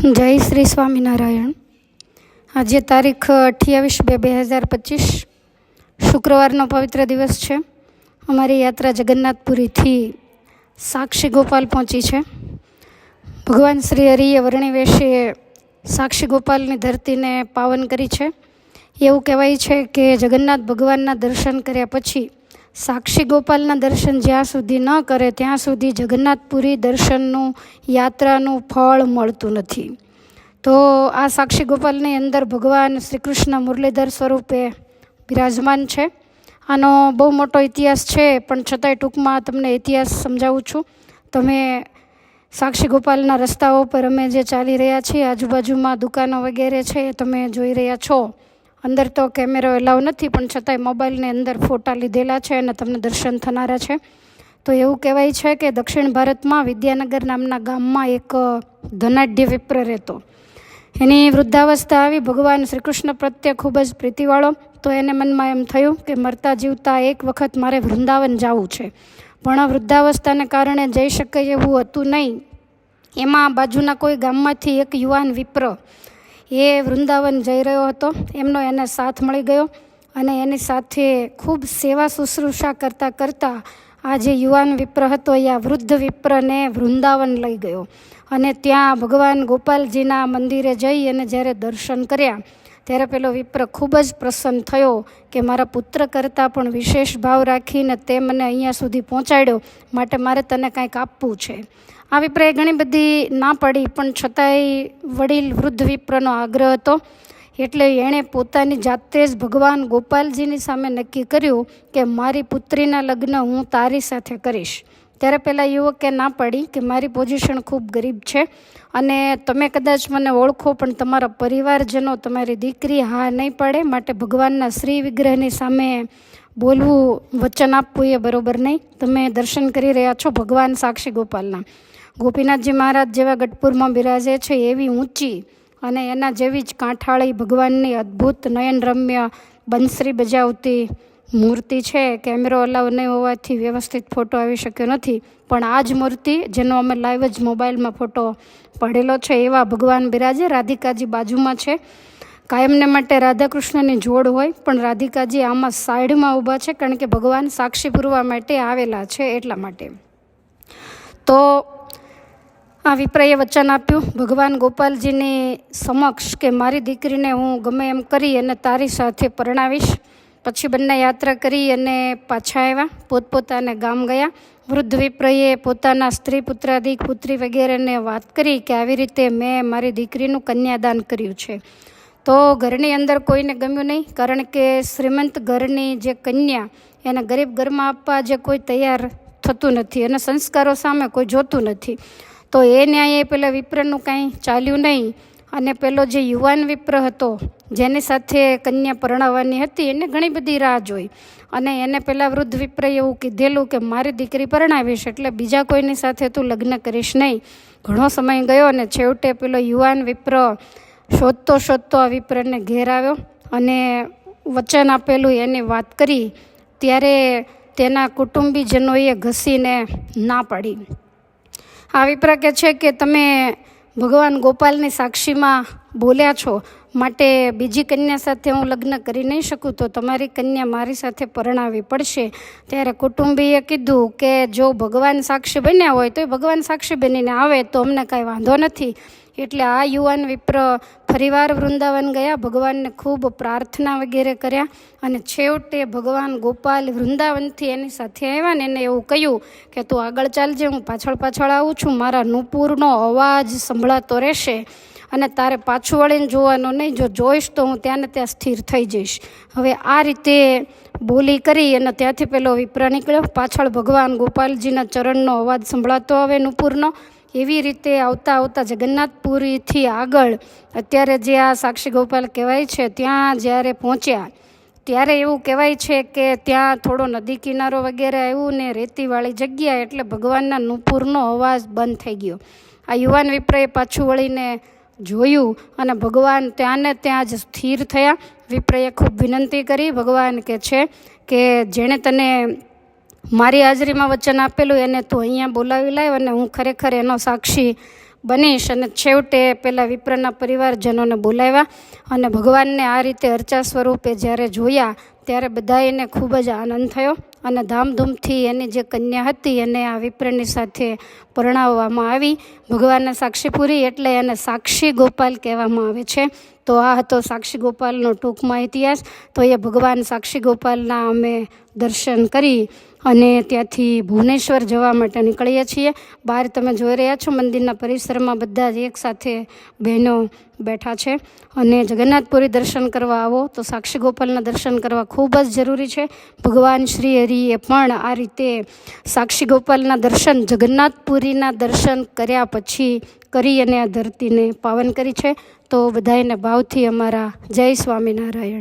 જય શ્રી સ્વામિનારાયણ. આજે તારીખ અઠ્યાવીસ બે બે હજાર પચીસ, શુક્રવારનો પવિત્ર દિવસ છે. અમારી યાત્રા જગન્નાથપુરીથી સાક્ષી ગોપાલ પહોંચી છે. ભગવાન શ્રી હરિએ વર્ણિવેશે સાક્ષી ગોપાલની ધરતીને પાવન કરી છે. એવું કહેવાય છે કે જગન્નાથ ભગવાનના દર્શન કર્યા પછી સાક્ષી ગોપાલના દર્શન જ્યાં સુધી ન કરે, ત્યાં સુધી જગન્નાથપુરી દર્શનનું, યાત્રાનું ફળ મળતું નથી. તો આ સાક્ષી ગોપાલની અંદર ભગવાન શ્રી કૃષ્ણ મુરલીધર સ્વરૂપે બિરાજમાન છે. આનો બહુ મોટો ઇતિહાસ છે, પણ છતાંય ટૂંકમાં તમને ઇતિહાસ સમજાવું છું. તમે સાક્ષી ગોપાલના રસ્તાઓ પર અમે જે ચાલી રહ્યા છીએ, આજુબાજુમાં દુકાનો વગેરે છે, એ તમે જોઈ રહ્યા છો. અંદર તો કેમેરો એલાવ નથી, પણ છતાંય મોબાઈલની અંદર ફોટા લીધેલા છે અને તમને દર્શન થનારા છે. તો એવું કહેવાય છે કે દક્ષિણ ભારતમાં વિદ્યાનગર નામના ગામમાં એક ધનાઢ્ય વિપ્ર રહેતો. એની વૃદ્ધાવસ્થા આવી ભગવાન શ્રી કૃષ્ણ પ્રત્યે ખૂબ જ પ્રીતિવાળો. તો એને મનમાં એમ થયું કે મરતા જીવતા એક વખત મારે વૃંદાવન જવું છે. પણ વૃદ્ધાવસ્થાને કારણે જઈ શકાય એવું હતું નહીં. એમાં બાજુના કોઈ ગામમાંથી એક યુવાન વિપ્ર એ વૃંદાવન જઈ રહ્યો હતો. એમનો એને સાથ મળી ગયો અને એની સાથે ખૂબ સેવા શુશ્રૂષા કરતાં કરતાં આ જે યુવાન વિપ્ર હતો, એ આ વૃદ્ધ વિપ્રને વૃંદાવન લઈ ગયો. અને ત્યાં ભગવાન ગોપાલજીના મંદિરે જઈ અને જ્યારે દર્શન કર્યા, ત્યારે પેલો વિપ્ર ખૂબ જ પ્રસન્ન થયો કે મારા પુત્ર કરતાં પણ વિશેષ ભાવ રાખીને તે મને અહીંયા સુધી પહોંચાડ્યો. માટે મારે તને કાંઈક આપવું છે. વિપ્રએ ઘણી બધી ના પડી, પણ છતાંય વડીલ વૃદ્ધ વિપ્રનો આગ્રહ હતો. એટલે એણે પોતાની જાતે જ ભગવાન ગોપાલજીની સામે નક્કી કર્યું કે મારી પુત્રીના લગ્ન હું તારી સાથે કરીશ. ત્યારે પેલા યુવકે ના પાડી કે મારી પોઝિશન ખૂબ ગરીબ છે અને તમે કદાચ મને ઓળખો, પણ તમારા પરિવારજનો તમારી દીકરી હા નહીં પાડે માટે ભગવાનના શ્રી વિગ્રહની સામે બોલવું, વચન આપવું એ બરાબર નહીં. તમે દર્શન કરી રહ્યા છો ભગવાન સાક્ષી ગોપાલના. ગોપીનાથજી મહારાજ જેવા ગઢપુરમાં બિરાજે છે એવી ઊંચી અને એના જેવી જ કાંઠાળી ભગવાનની અદ્ભુત નયનરમ્ય બંસરી બજાવતી મૂર્તિ છે. કેમેરો અલાવ નહીં હોવાથી વ્યવસ્થિત ફોટો આવી શક્યો નથી. પણ આ જ મૂર્તિ જેનો અમે લાઈવ જ મોબાઈલમાં ફોટો પડેલો છે એવા ભગવાન બિરાજે રાધિકાજી બાજુમાં છે. કાયમને માટે રાધાકૃષ્ણની જોડ હોય પણ રાધિકાજી આમાં સાઈડમાં ઊભા છે કારણ કે ભગવાન સાક્ષી પૂરવા માટે આવેલા છે એટલા માટે. તો આ વિપ્રયે વચન આપ્યું. ભગવાન ગોપાલજીની સમક્ષ કે મારી દીકરીને હું ગમે એમ કરી અને તારી સાથે પરણાવીશ. પછી બંને યાત્રા કરી અને પાછા આવ્યા. પોતપોતાને ગામ ગયા. વૃદ્ધ વિપ્રયે પોતાના સ્ત્રી પુત્રાધિક પુત્રી વગેરેને વાત કરી કે આવી રીતે મેં મારી દીકરીનું કન્યાદાન કર્યું છે. તો ઘરની અંદર કોઈને ગમ્યું નહીં, કારણ કે શ્રીમંત ઘરની જે કન્યા, એને ગરીબ ઘરમાં આપવા જે કોઈ તૈયાર થતું નથી અને સંસ્કારો સામે કોઈ જોતું નથી. તો એ ન્યાયે પેલા વિપ્રનું કાંઈ ચાલ્યું નહીં. અને પેલો જે યુવાન વિપ્ર હતો, જેની સાથે કન્યા પરણાવવાની હતી, એને ઘણી બધી રાહ જોઈ. અને એને પેલા વૃદ્ધ વિપ્રએ એવું કીધેલું કે, મારી દીકરી પરણાવીશ, એટલે બીજા કોઈની સાથે તું લગ્ન કરીશ નહીં. ઘણો સમય ગયો અને છેવટે પેલો યુવાન વિપ્ર શોધતો શોધતો આ વિપ્રને ઘેર આવ્યો અને વચન આપેલું એની વાત કરી. ત્યારે તેના કુટુંબીજનોએ ઘસીને ના પાડી. આ વિપ્રા કે છે કે તમે ભગવાન ગોપાલની સાક્ષીમાં બોલ્યા છો. માટે બીજી કન્યા સાથે હું લગ્ન કરી નહીં શકું તો તમારી કન્યા મારી સાથે પરણાવવી પડશે. ત્યારે કુટુંબીએ કીધું કે જો ભગવાન સાક્ષી બન્યા હોય તો એ ભગવાન સાક્ષી બનીને આવે તો અમને કાંઈ વાંધો નથી. એટલે આ યુવાન વિપ્ર ફરીવાર વૃંદાવન ગયા, ભગવાનને ખૂબ પ્રાર્થના વગેરે કર્યા અને છેવટે ભગવાન ગોપાલ વૃંદાવનથી એની સાથે આવ્યા ને એને એવું કહ્યું કે, તું આગળ ચાલજે, હું પાછળ પાછળ આવું છું, મારા નુપુરનો અવાજ સંભળાતો રહેશે અને તારે પાછું વળીને જોવાનું નહીં, જો જોઈશ તો હું ત્યાં ને ત્યાં સ્થિર થઈ જઈશ. હવે આ રીતે બોલી કરી અને ત્યાંથી પેલો વિપ્ર નીકળ્યો. પાછળ ભગવાન ગોપાલજીના ચરણનો અવાજ સંભળાતો આવે નુપુરનો. એવી રીતે આવતા આવતા જગન્નાથપુરીથી આગળ અત્યારે જે આ સાક્ષી ગોપાલ કહેવાય છે, ત્યાં જ્યારે પહોંચ્યા, ત્યારે એવું કહેવાય છે કે ત્યાં થોડો નદી કિનારો વગેરે આવ્યું ને રેતીવાળી જગ્યા એટલે ભગવાનના નુપુરનો અવાજ બંધ થઈ ગયો. આ યુવાન વિપ્રએ પાછું વળીને જોયું અને ભગવાન ત્યાં ને ત્યાં જ સ્થિર થયા. વિપ્રએ ખૂબ વિનંતી કરી. ભગવાન કે છે કે જેણે તને મારી હાજરીમાં વચન આપેલું, એને તું અહીંયા બોલાવી લાવ અને હું ખરેખર એનો સાક્ષી બનીશ. અને છેવટે પેલા વિપ્રના પરિવારજનોને બોલાવ્યા અને ભગવાનને આ રીતે અર્ચા સ્વરૂપે જ્યારે જોયા, ત્યારે બધાને ખૂબ જ આનંદ થયો. અને ધામધૂમથી એની જે કન્યા હતી એને આ વિપ્રની સાથે પરણાવવામાં આવી. ભગવાનને સાક્ષીપુરી એટલે એને સાક્ષી ગોપાલ કહેવામાં આવે છે. તો આ હતો સાક્ષી ગોપાલનો ટૂંકમાં ઇતિહાસ. તો એ ભગવાન સાક્ષી ગોપાલના અમે દર્શન કરી અને ત્યાંથી ભુવનેશ્વર જવા માટે નીકળીએ છીએ. બહાર તમે જોઈ રહ્યા છો મંદિરના પરિસરમાં બધા જ એકસાથે બહેનો બેઠા છે. અને જગન્નાથપુરી દર્શન કરવા આવો તો સાક્ષી ગોપાલના દર્શન કરવા ખૂબ જ જરૂરી છે. ભગવાન શ્રી હરિએ પણ આ રીતે સાક્ષી ગોપાલના દર્શન, જગન્નાથપુરીના દર્શન કર્યા પછી કરી અને આ ધરતીને પાવન કરી છે. તો બધાને ભાવથી અમારા જય સ્વામિનારાયણ.